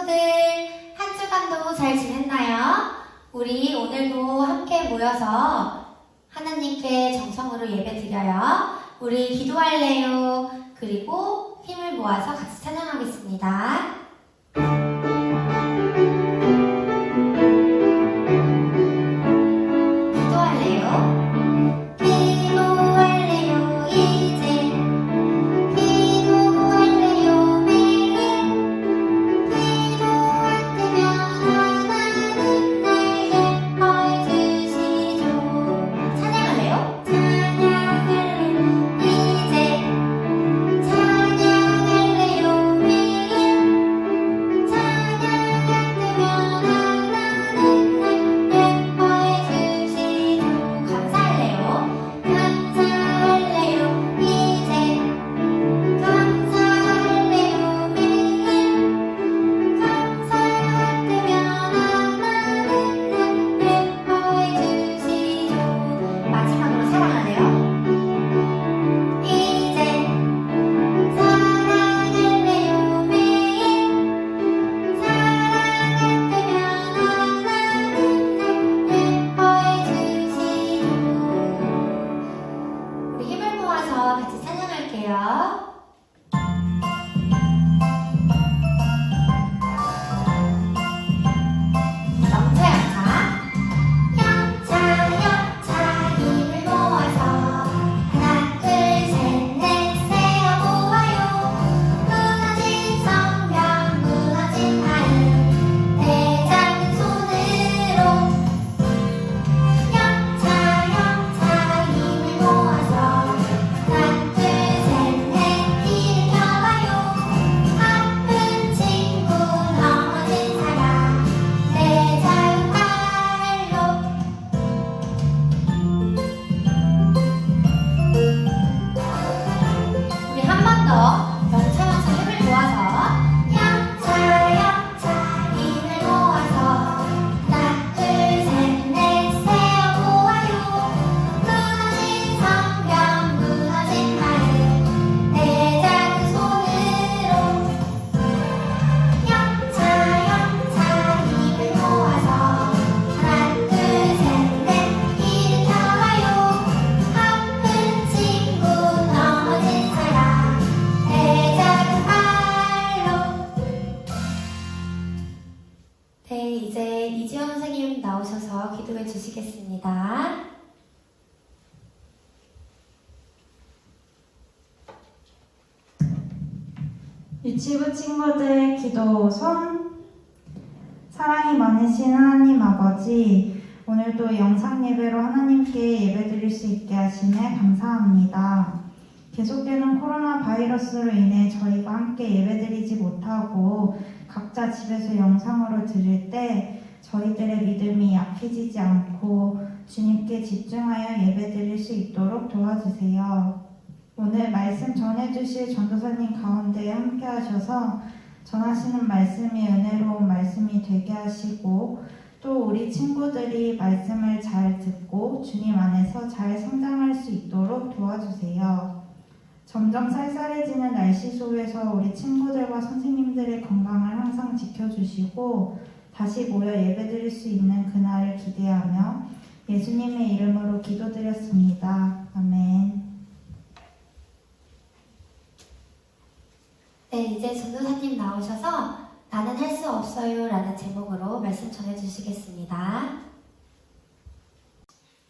친구들 한 주간도 잘 지냈나요? 우리 오늘도 함께 모여서 하나님께 정성으로 예배 드려요. 우리 기도할래요. 그리고 힘을 모아서 같이 찬양하겠습니다. 유치부 친구들 기도 손 사랑이 많으신 하나님 아버지 오늘도 영상 예배로 하나님께 예배 드릴 수 있게 하시네 감사합니다. 계속되는 코로나 바이러스로 인해 저희가 함께 예배 드리지 못하고 각자 집에서 영상으로 드릴 때 저희들의 믿음이 약해지지 않고 주님께 집중하여 예배 드릴 수 있도록 도와주세요. 오늘 말씀 전해주실 전도사님 가운데 함께 하셔서 전하시는 말씀이 은혜로운 말씀이 되게 하시고 또 우리 친구들이 말씀을 잘 듣고 주님 안에서 잘 성장할 수 있도록 도와주세요. 점점 쌀쌀해지는 날씨 속에서 우리 친구들과 선생님들의 건강을 항상 지켜주시고 다시 모여 예배드릴 수 있는 그날을 기대하며 예수님의 이름으로 기도드렸습니다. 아멘. 네 이제 전도사님 나오셔서 나는 할 수 없어요 라는 제목으로 말씀 전해 주시겠습니다.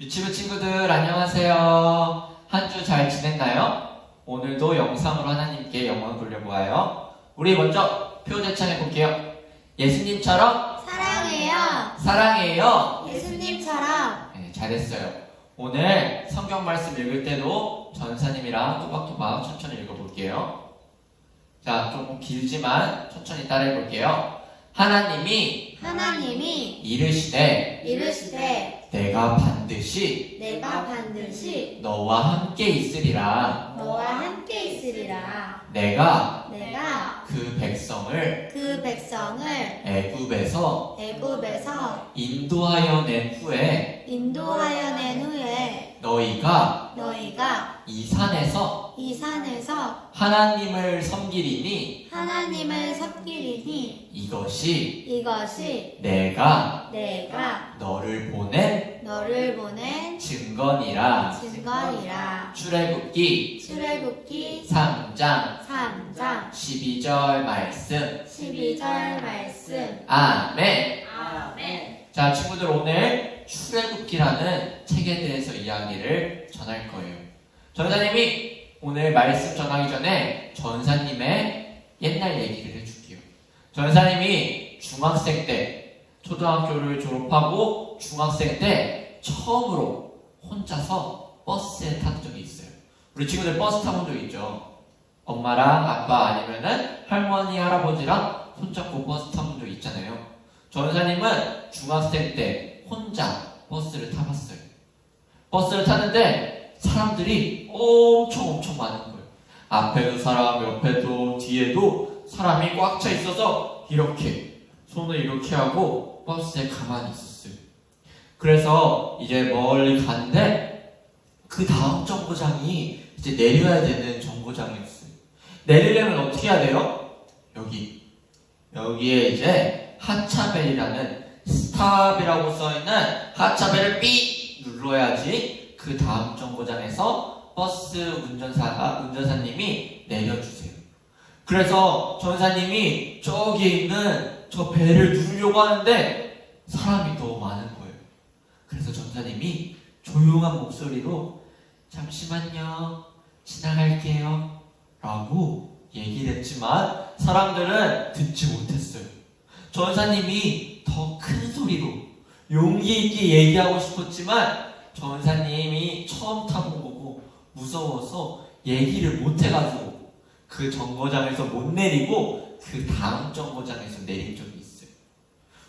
유치부 친구들 안녕하세요. 한 주 잘 지냈나요? 오늘도 영상으로 하나님께 영광 돌려보아요. 우리 먼저 표 제창해 볼게요. 예수님처럼 사랑해요. 사랑해요. 예수님처럼 네, 잘했어요. 오늘 성경 말씀 읽을 때도 전사님이랑 토박토박 천천히 읽어볼게요. 자, 조금 길지만 천천히 따라해 볼게요. 하나님이 하나님이 이르시되 이르시되 내가 반드시 내가 반드시 너와 함께 있으리라. 너와 함께 있으리라. 내가 내가 그 백성을 그 백성을 애굽에서 애굽에서 인도하여 낸 후에 인도하여 낸 후에 너희가 너희가 이 산에서 이 산에서 하나님을 섬기리니 하나님을 섬기리니 이것이 이것이 내가 내가 너를 보낸 너를 보낸 증거니라. 증거이라. 출애굽기 출애굽기 3장 3장 12절 말씀. 12절 말씀. 아멘. 아멘. 자, 친구들 오늘 출애굽기라는 책에 대해서 이야기를 전할 거예요. 전사님이 오늘 말씀 전하기 전에 전사님의 옛날 얘기를 해줄게요. 전사님이 중학생 때 초등학교를 졸업하고 중학생 때 처음으로 혼자서 버스에 탄 적이 있어요. 우리 친구들 버스 타본 적 있죠? 엄마랑 아빠 아니면은 할머니, 할아버지랑 손잡고 버스 타본 적 있잖아요. 전사님은 중학생 때 혼자 버스를 타봤어요. 버스를 타는데 사람들이 엄청 엄청 많은 거예요. 앞에도 사람, 옆에도 뒤에도 사람이 꽉 차 있어서 이렇게 손을 이렇게 하고 버스에 가만히 있었어요. 그래서 이제 멀리 갔는데 그 다음 정거장이 이제 내려야 되는 정거장이었어요. 내리려면 어떻게 해야 돼요? 여기 여기에 이제 하차벨이라는 스탑이라고 써있는 하차벨을 삐 눌러야지 그 다음 정거장에서 버스 운전사가 운전사님이 내려주세요. 그래서 전사님이 저기 있는 저 배를 누르려고 하는데 사람이 너무 많은 거예요. 그래서 전사님이 조용한 목소리로 잠시만요 지나갈게요 라고 얘기를 했지만 사람들은 듣지 못했어요. 전사님이 더 큰 소리로 용기 있게 얘기하고 싶었지만 전사님이 처음 타본 거고 무서워서 얘기를 못 해가지고 그 정거장에서 못 내리고 그 다음 정거장에서 내린 적이 있어요.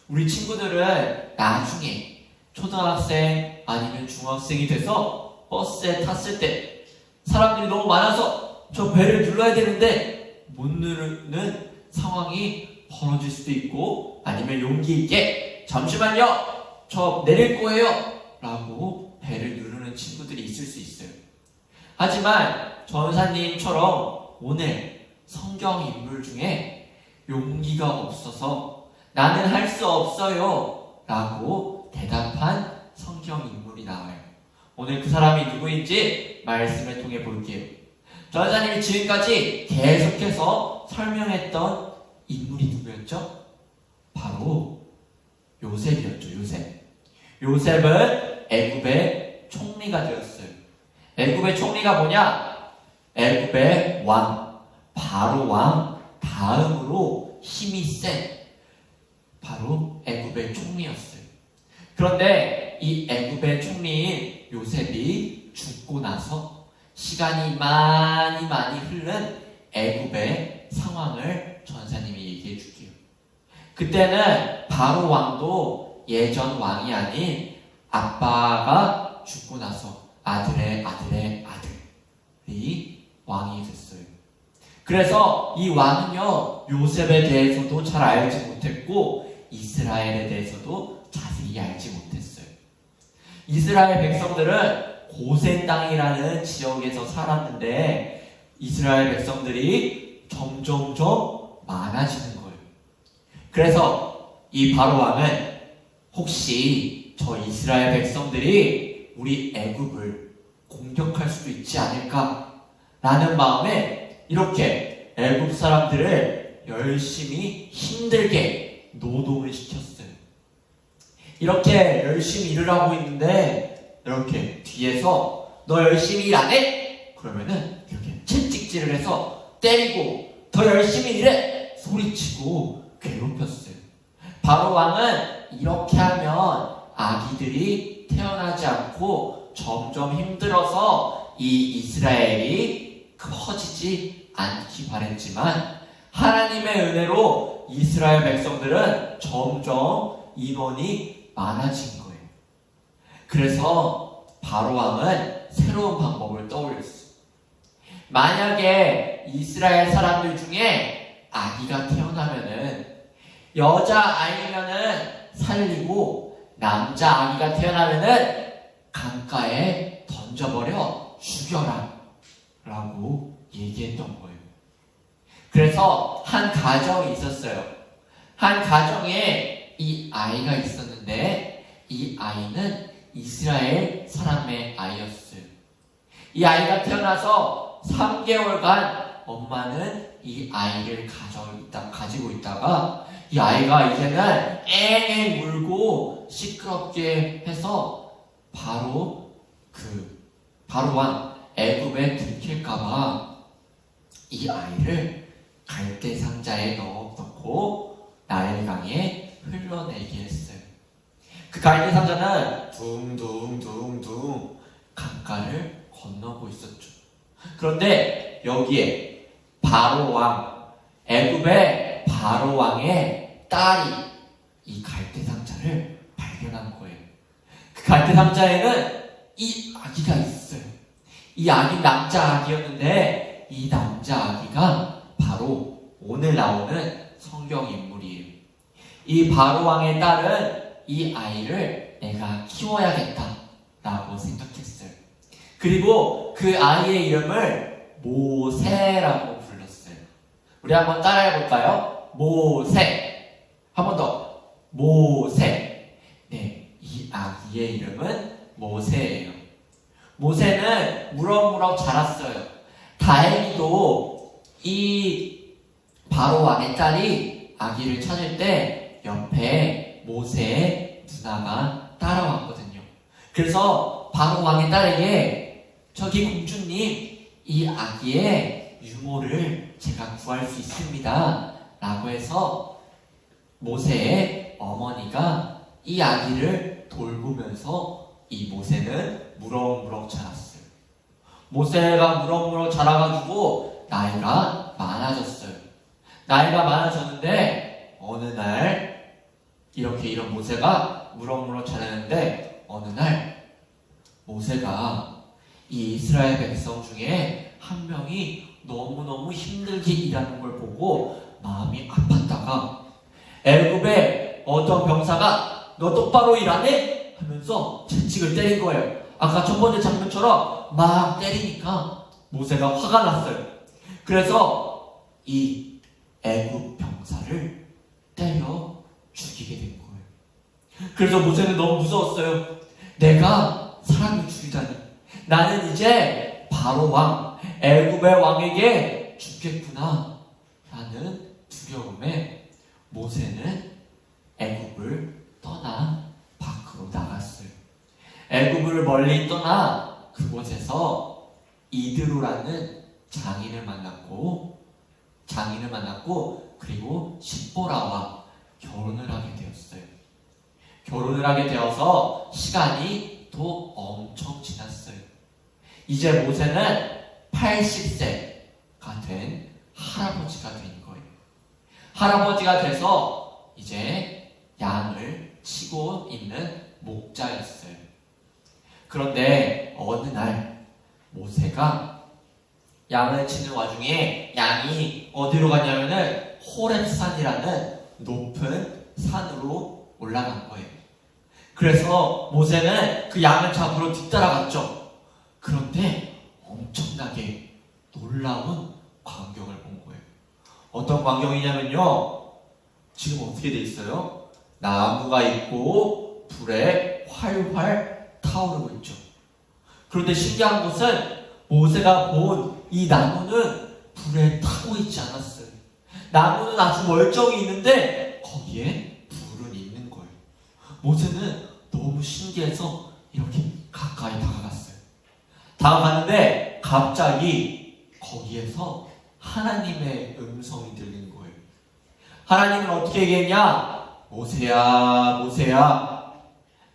우리 친구들은 나중에 초등학생 아니면 중학생이 돼서 버스에 탔을 때 사람들이 너무 많아서 저 배를 눌러야 되는데 못 누르는 상황이 벌어질 수도 있고 아니면 용기 있게 잠시만요 저 내릴 거예요 라고 누르는 친구들이 있을 수 있어요 하지만 전사님처럼 오늘 성경 인물 중에 용기가 없어서 나는 할 수 없어요 라고 대답한 성경 인물이 나와요 오늘 그 사람이 누구인지 말씀을 통해 볼게요 전사님이 지금까지 계속해서 설명했던 인물이 누구였죠? 바로 요셉이었죠. 요셉. 요셉은 애굽의 총리가 되었어요. 애굽의 총리가 뭐냐? 애굽의 왕, 바로 왕 다음으로 힘이 센 바로 애굽의 총리였어요. 그런데 이 애굽의 총리인 요셉이 죽고 나서 시간이 많이 많이 흐른 애굽의 상황을 전사님이 얘기해 줄게요. 그때는 바로 왕도 예전 왕이 아닌 아빠가 죽고 나서 아들의 아들의 아들이 왕이 됐어요. 그래서 이 왕은요, 요셉에 대해서도 잘 알지 못했고, 이스라엘에 대해서도 자세히 알지 못했어요. 이스라엘 백성들은 고센 땅이라는 지역에서 살았는데, 이스라엘 백성들이 점점점 많아지는 거예요. 그래서 이 바로 왕은 혹시 저 이스라엘 백성들이 우리 애굽을 공격할 수도 있지 않을까라는 마음에 이렇게 애굽 사람들을 열심히 힘들게 노동을 시켰어요. 이렇게 열심히 일을 하고 있는데 이렇게 뒤에서 너 열심히 일 안 해? 그러면은 이렇게 채찍질을 해서 때리고 더 열심히 일해 소리치고 괴롭혔어요. 바로 왕은 이렇게 하면 아기들이 태어나지 않고 점점 힘들어서 이 이스라엘이 커지지 않기 바랬지만 하나님의 은혜로 이스라엘 백성들은 점점 인원이 많아진 거예요. 그래서 바로 왕은 새로운 방법을 떠올렸어요. 만약에 이스라엘 사람들 중에 아기가 태어나면은 여자 아이면은 살리고 남자 아기가 태어나면은 강가에 던져버려 죽여라 라고 얘기했던 거예요. 그래서 한 가정이 있었어요. 한 가정에 이 아이가 있었는데 이 아이는 이스라엘 사람의 아이였어요. 이 아이가 태어나서 3개월간 엄마는 이 아이를 가지고 있다가 이 아이가 이제는 앵앵 울고 시끄럽게 해서 바로 그 바로 왕 애굽에 들킬까봐 이 아이를 갈대 상자에 넣어 놓고 나일강에 흘러내게 했어요. 그 갈대 상자는 둥둥둥둥 강가를 건너고 있었죠. 그런데 여기에 바로 왕 애굽의 바로 왕의 딸이 이 갈대 상자를 발견한 거예요. 그 갈대 상자에는 이 아기가 있어요. 이 아기 남자 아기였는데 이 남자 아기가 바로 오늘 나오는 성경 인물이에요. 이 바로 왕의 딸은 이 아이를 내가 키워야겠다라고 생각했어요. 그리고 그 아이의 이름을 모세라고 불렀어요. 우리 한번 따라해 볼까요? 모세. 모세. 네, 이 아기의 이름은 모세예요. 모세는 무럭무럭 자랐어요. 다행히도 이 바로 왕의 딸이 아기를 찾을 때 옆에 모세의 누나가 따라왔거든요. 그래서 바로 왕의 딸에게 저기 공주님 이 아기의 유모를 제가 구할 수 있습니다. 라고 해서 모세의 어머니가 이 아기를 돌보면서 이 모세는 무럭무럭 자랐어요. 모세가 무럭무럭 자라가지고 나이가 많아졌어요. 나이가 많아졌는데 어느 날 이렇게 이런 모세가 무럭무럭 자라는데 어느 날 모세가 이 이스라엘 백성 중에 한 명이 너무너무 힘들게 일하는 걸 보고 마음이 아팠다가 애굽 의 어떤 병사가 너 똑바로 일하네? 하면서 채찍을 때린 거예요. 아까 첫 번째 장면처럼 막 때리니까 모세가 화가 났어요. 그래서 이 애굽 병사를 때려 죽이게 된 거예요. 그래서 모세는 너무 무서웠어요. 내가 사람을 죽이다니. 나는 이제 바로 왕, 애굽의 왕에게 죽겠구나. 라는 두려움에 모세는 애굽을 떠나 밖으로 나갔어요. 애굽을 멀리 떠나 그곳에서 이드로라는 장인을 만났고 장인을 만났고 그리고 십보라와 결혼을 하게 되었어요. 결혼을 하게 되어서 시간이 또 엄청 지났어요. 이제 모세는 80세가 된 할아버지가 된 거예요. 할아버지가 돼서 이제 양을 치고 있는 목자였어요. 그런데 어느 날 모세가 양을 치는 와중에 양이 어디로 갔냐면은 호렙산이라는 높은 산으로 올라간 거예요. 그래서 모세는 그 양을 잡으러 뒤따라갔죠. 그런데 엄청나게 놀라운 광경을 본 거예요. 어떤 광경이냐면요. 지금 어떻게 돼 있어요? 나무가 있고 불에 활활 타오르고 있죠. 그런데 신기한 것은 모세가 본 이 나무는 불에 타고 있지 않았어요. 나무는 아주 멀쩡히 있는데 거기에 불은 있는 거예요. 모세는 너무 신기해서 이렇게 가까이 다가갔어요. 다가갔는데 갑자기 거기에서 하나님의 음성이 들린 거예요. 하나님은 어떻게 얘기했냐? 모세야, 모세야,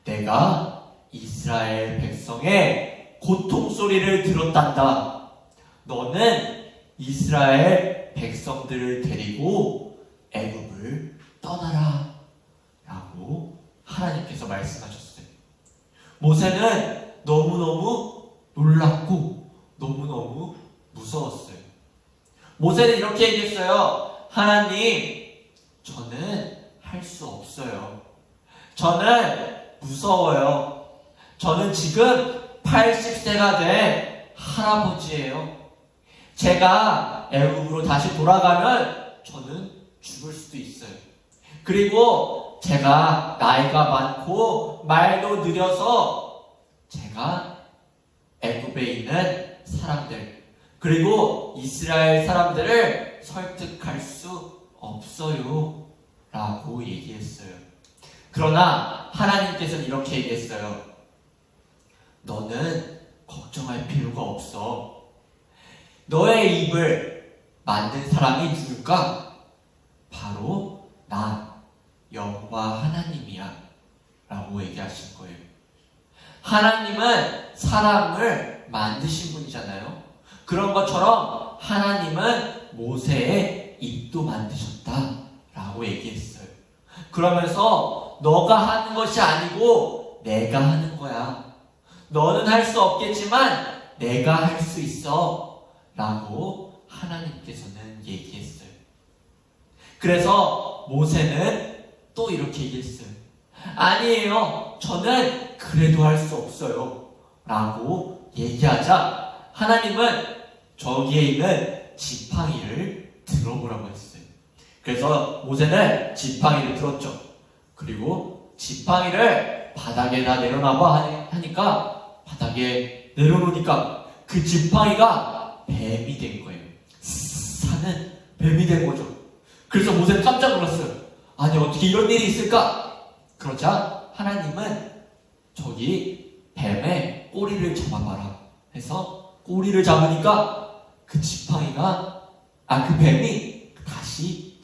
내가 이스라엘 백성의 고통 소리를 들었단다. 너는 이스라엘 백성들을 데리고 애굽을 떠나라. 라고 하나님께서 말씀하셨어요. 모세는 너무너무 놀랐고 너무너무 무서웠어요. 모세는 이렇게 얘기했어요. 하나님, 저는 할 수 없어요. 저는 무서워요. 저는 지금 80세가 된 할아버지예요. 제가 애국으로 다시 돌아가면 저는 죽을 수도 있어요. 그리고 제가 나이가 많고 말도 느려서 제가 애굽에 있는 사람들 그리고 이스라엘 사람들을 설득할 수 없어요. 라고 얘기했어요. 그러나 하나님께서는 이렇게 얘기했어요. 너는 걱정할 필요가 없어. 너의 입을 만든 사람이 누굴까? 바로 나 여호와 하나님이야. 라고 얘기하신 거예요. 하나님은 사람을 만드신 분이잖아요. 그런 것처럼 하나님은 모세의 입도 만드셨다. 라고 얘기했어요. 그러면서 너가 하는 것이 아니고 내가 하는 거야. 너는 할 수 없겠지만 내가 할 수 있어. 라고 하나님께서는 얘기했어요. 그래서 모세는 또 이렇게 얘기했어요. 아니에요. 저는 그래도 할 수 없어요. 라고 얘기하자 하나님은 저기에 있는 지팡이를 들어보라고 했어요. 그래서 모세는 지팡이를 들었죠. 그리고 지팡이를 바닥에다 내려놔봐 하니까 바닥에 내려놓으니까 그 지팡이가 뱀이 된 거예요. 사는 뱀이 된 거죠. 그래서 모세는 깜짝 놀랐어요. 아니 어떻게 이런 일이 있을까? 그러자 하나님은 저기 뱀의 꼬리를 잡아봐라 해서 꼬리를 잡으니까 그 지팡이가 아 그 뱀이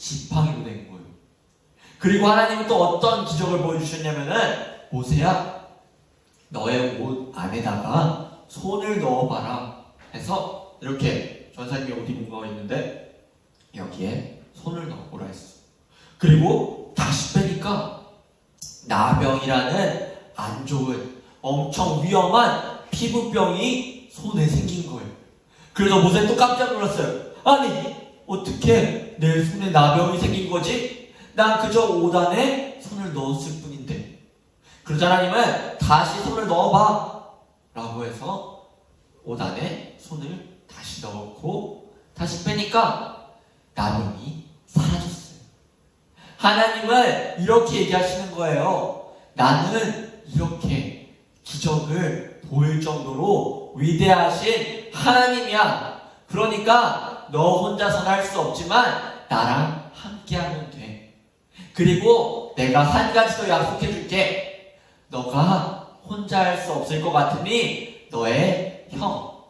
지팡이로 된 거예요. 그리고 하나님은 또 어떤 기적을 보여주셨냐면은 모세야 너의 옷 안에다가 손을 넣어봐라 해서 이렇게 전사님이 옷 입은 거 있는데 여기에 손을 넣어보라 했어. 그리고 다시 빼니까 나병이라는 안 좋은 엄청 위험한 피부병이 손에 생긴 거예요. 그래서 모세 또 깜짝 놀랐어요. 아니 어떻게 내 손에 나병이 생긴 거지? 난 그저 옷 안에 손을 넣었을 뿐인데. 그러자 하나님은 다시 손을 넣어봐 라고 해서 옷 안에 손을 다시 넣고 다시 빼니까 나병이 사라졌어요. 하나님은 이렇게 얘기하시는 거예요. 나는 이렇게 기적을 보일 정도로 위대하신 하나님이야. 그러니까 너 혼자서는 할 수 없지만 나랑 함께하면 돼. 그리고 내가 한 가지 더 약속해 줄게. 너가 혼자 할 수 없을 것 같으니 너의 형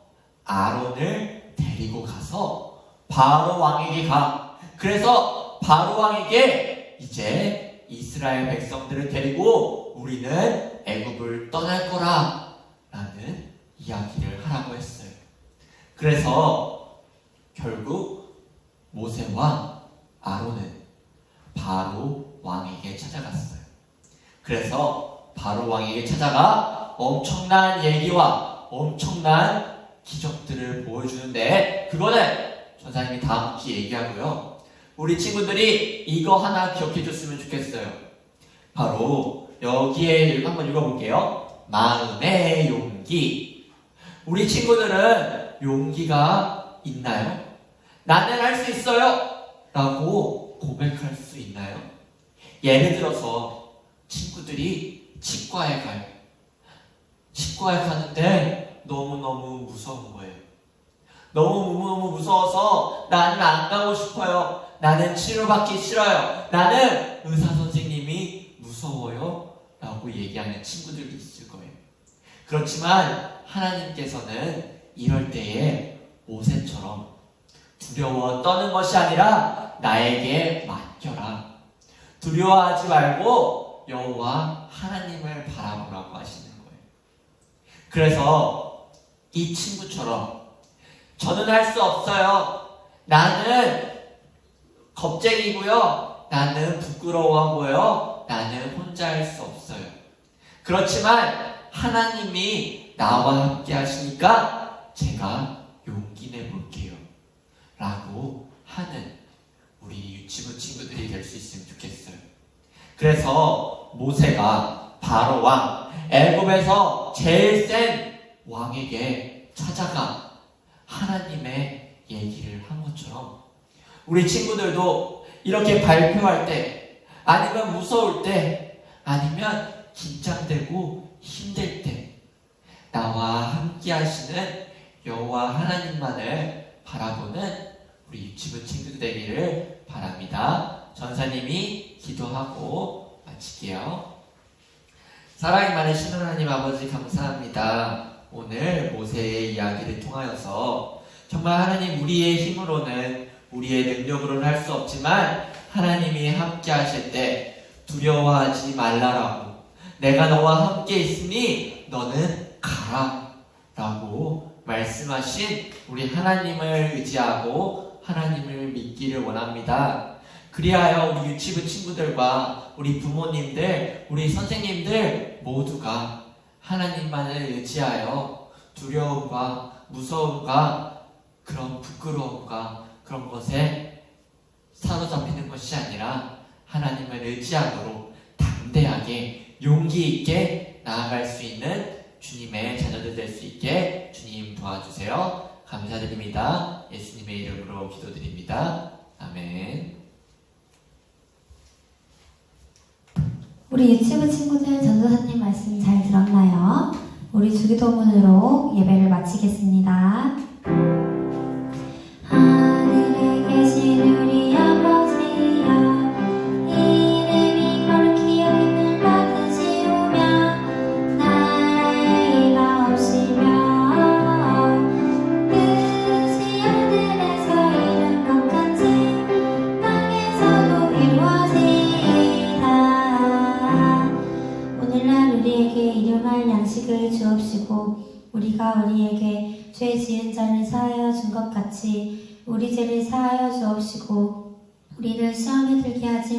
아론을 데리고 가서 바로 왕에게 가. 그래서 바로 왕에게 이제 이스라엘 백성들을 데리고 우리는 애굽을 떠날 거라 라는 이야기를 하라고 했어요. 그래서 결국 모세와 아론은 바로 왕에게 찾아갔어요. 그래서 바로 왕에게 찾아가 엄청난 얘기와 엄청난 기적들을 보여주는데 그거는 전사님이 다음 주 얘기하고요. 우리 친구들이 이거 하나 기억해 줬으면 좋겠어요. 바로 여기에 한번 읽어볼게요. 마음의 용기. 우리 친구들은 용기가 있나요? 나는 할 수 있어요! 라고 고백할 수 있나요? 예를 들어서 친구들이 치과에 가요. 치과에 가는데 너무너무 무서운 거예요. 너무너무 무서워서 나는 안 가고 싶어요. 나는 치료받기 싫어요. 나는 의사 선생님이 무서워요. 라고 얘기하는 친구들이 있을 거예요. 그렇지만 하나님께서는 이럴 때에 모세처럼 두려워 떠는 것이 아니라 나에게 맡겨라. 두려워하지 말고 여호와 하나님을 바라보라고 하시는 거예요. 그래서 이 친구처럼 저는 할 수 없어요. 나는 겁쟁이고요. 나는 부끄러워하고요. 나는 혼자 할 수 없어요. 그렇지만 하나님이 나와 함께 하시니까 제가 용기 내볼게요. 라고 하는 우리 유치부 친구들이 될 수 있으면 좋겠어요. 그래서 모세가 바로 왕 애굽에서 제일 센 왕에게 찾아가 하나님의 얘기를 한 것처럼 우리 친구들도 이렇게 발표할 때 아니면 무서울 때 아니면 긴장되고 힘들 때 나와 함께 하시는 여호와 하나님만을 바라보는 우리 유치부 친구들 되기를 바랍니다. 전사님이 기도하고 마칠게요. 사랑이 많으신 하나님 아버지 감사합니다. 오늘 모세의 이야기를 통하여서 정말 하나님 우리의 힘으로는 우리의 능력으로는 할 수 없지만 하나님이 함께 하실 때 두려워하지 말라라고 내가 너와 함께 있으니 너는 가라 라고 말씀하신 우리 하나님을 의지하고 하나님을 믿기를 원합니다. 그리하여 우리 유치부 친구들과 우리 부모님들, 우리 선생님들 모두가 하나님만을 의지하여 두려움과 무서움과 그런 부끄러움과 그런 것에 사로잡히는 것이 아니라 하나님을 의지함으로 담대하게 용기 있게 나아갈 수 있는 주님의 자녀들 될 수 있게 주님 도와주세요. 감사드립니다. 예수님의 이름으로 기도드립니다. 아멘. 우리 유치부 친구들 전도사님 말씀 잘 들었나요? 우리 주기도문으로 예배를 마치겠습니다. 하늘에 우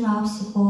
들